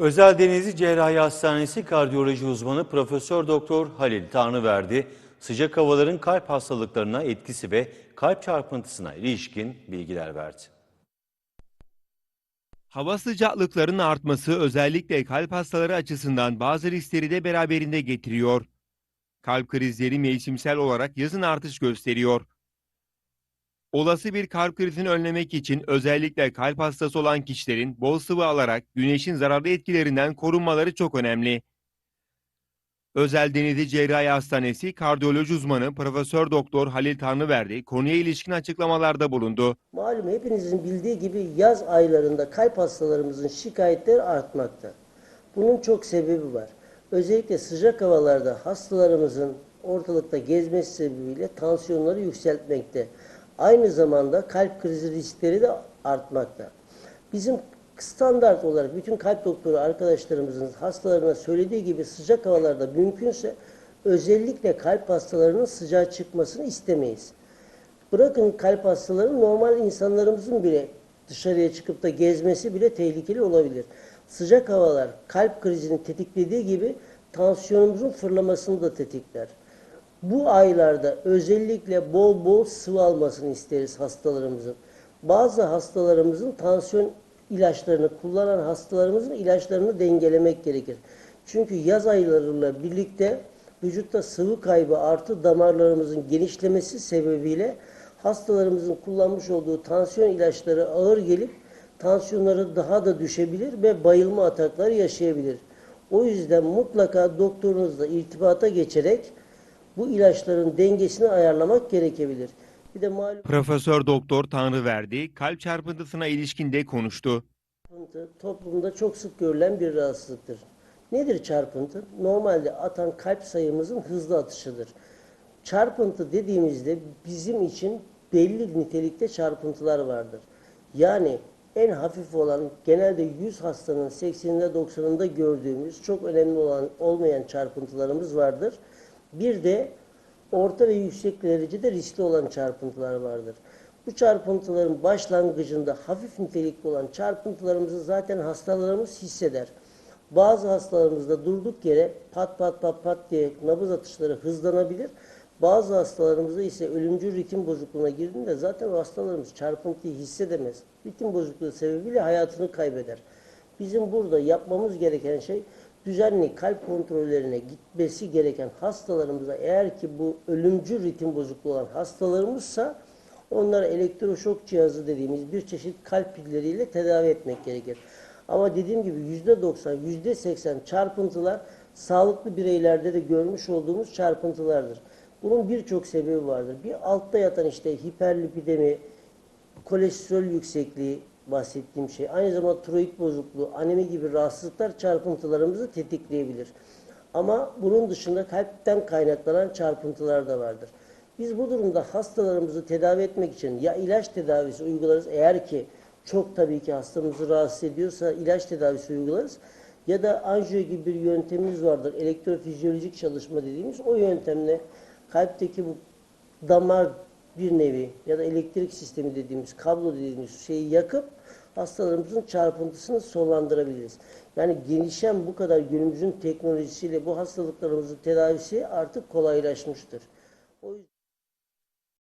Özel Denizli Cerrahi Hastanesi kardiyoloji uzmanı Profesör Doktor Halil Tanrıverdi, sıcak havaların kalp hastalıklarına etkisi ve kalp çarpıntısına ilişkin bilgiler verdi. Hava sıcaklıklarının artması özellikle kalp hastaları açısından bazı riskleri de beraberinde getiriyor. Kalp krizleri mevsimsel olarak yazın artış gösteriyor. Olası bir kalp krizini önlemek için özellikle kalp hastası olan kişilerin bol sıvı alarak güneşin zararlı etkilerinden korunmaları çok önemli. Özel Denizli Cerrahi Hastanesi kardiyoloji uzmanı Profesör Doktor Halil Tanrıverdi konuya ilişkin açıklamalarda bulundu. Malum hepinizin bildiği gibi yaz aylarında kalp hastalarımızın şikayetleri artmakta. Bunun çok sebebi var. Özellikle sıcak havalarda hastalarımızın ortalıkta gezmesi sebebiyle tansiyonları yükseltmekte. Aynı zamanda kalp krizi riskleri de artmakta. Bizim standart olarak bütün kalp doktoru arkadaşlarımızın hastalarına söylediği gibi sıcak havalarda mümkünse özellikle kalp hastalarının sıcağa çıkmasını istemeyiz. Bırakın kalp hastaları normal insanlarımızın bile dışarıya çıkıp da gezmesi bile tehlikeli olabilir. Sıcak havalar kalp krizini tetiklediği gibi tansiyonumuzun fırlamasını da tetikler. Bu aylarda özellikle bol bol sıvı almasını isteriz hastalarımızın. Bazı hastalarımızın tansiyon ilaçlarını kullanan hastalarımızın ilaçlarını dengelemek gerekir. Çünkü yaz aylarıyla birlikte vücutta sıvı kaybı artı damarlarımızın genişlemesi sebebiyle hastalarımızın kullanmış olduğu tansiyon ilaçları ağır gelip tansiyonları daha da düşebilir ve bayılma atakları yaşayabilir. O yüzden mutlaka doktorunuzla irtibata geçerek bu ilaçların dengesini ayarlamak gerekebilir. Bir de malum Profesör Doktor Tanrıverdi kalp çarpıntısına ilişkin de konuştu. çarpıntı toplumda çok sık görülen bir rahatsızlıktır. Nedir çarpıntı? Normalde atan kalp sayımızın hızlı atışıdır. Çarpıntı dediğimizde bizim için belli nitelikte çarpıntılar vardır. Yani en hafif olan genelde 100 hastanın 80'inde 90'ında gördüğümüz çok önemli olan olmayan çarpıntılarımız vardır. Bir de orta ve yüksek derecede riskli olan çarpıntılar vardır. Bu çarpıntıların başlangıcında hafif nitelikli olan çarpıntılarımızı zaten hastalarımız hisseder. Bazı hastalarımızda durduk yere pat pat pat pat diye nabız atışları hızlanabilir. Bazı hastalarımızda ise ölümcül ritim bozukluğuna girdiğinde zaten o hastalarımız çarpıntıyı hissedemez. Ritim bozukluğu sebebiyle hayatını kaybeder. Bizim burada yapmamız gereken şey düzenli kalp kontrollerine gitmesi gereken hastalarımıza eğer ki bu ölümcül ritim bozukluğu olan hastalarımızsa onlara elektroşok cihazı dediğimiz bir çeşit kalp pilleriyle tedavi etmek gerekir. Ama dediğim gibi yüzde 90, yüzde 80 çarpıntılar sağlıklı bireylerde de görmüş olduğumuz çarpıntılardır. Bunun birçok sebebi vardır. Bir altta yatan işte hiperlipidemi, kolesterol yüksekliği bahsettiğim şey. Aynı zamanda tiroid bozukluğu, anemi gibi rahatsızlıklar çarpıntılarımızı tetikleyebilir. Ama bunun dışında kalpten kaynaklanan çarpıntılar da vardır. Biz bu durumda hastalarımızı tedavi etmek için ya ilaç tedavisi uygularız eğer ki çok tabii ki hastamızı rahatsız ediyorsa ilaç tedavisi uygularız. Ya da anjiyo gibi bir yöntemimiz vardır. Elektrofizyolojik çalışma dediğimiz o yöntemle kalpteki bu damar bir nevi ya da elektrik sistemi dediğimiz kablo dediğimiz şeyi yakıp hastalarımızın çarpıntısını sonlandırabiliriz. Yani gelişen bu kadar günümüzün teknolojisiyle bu hastalıklarımızın tedavisi artık kolaylaşmıştır. O yüzden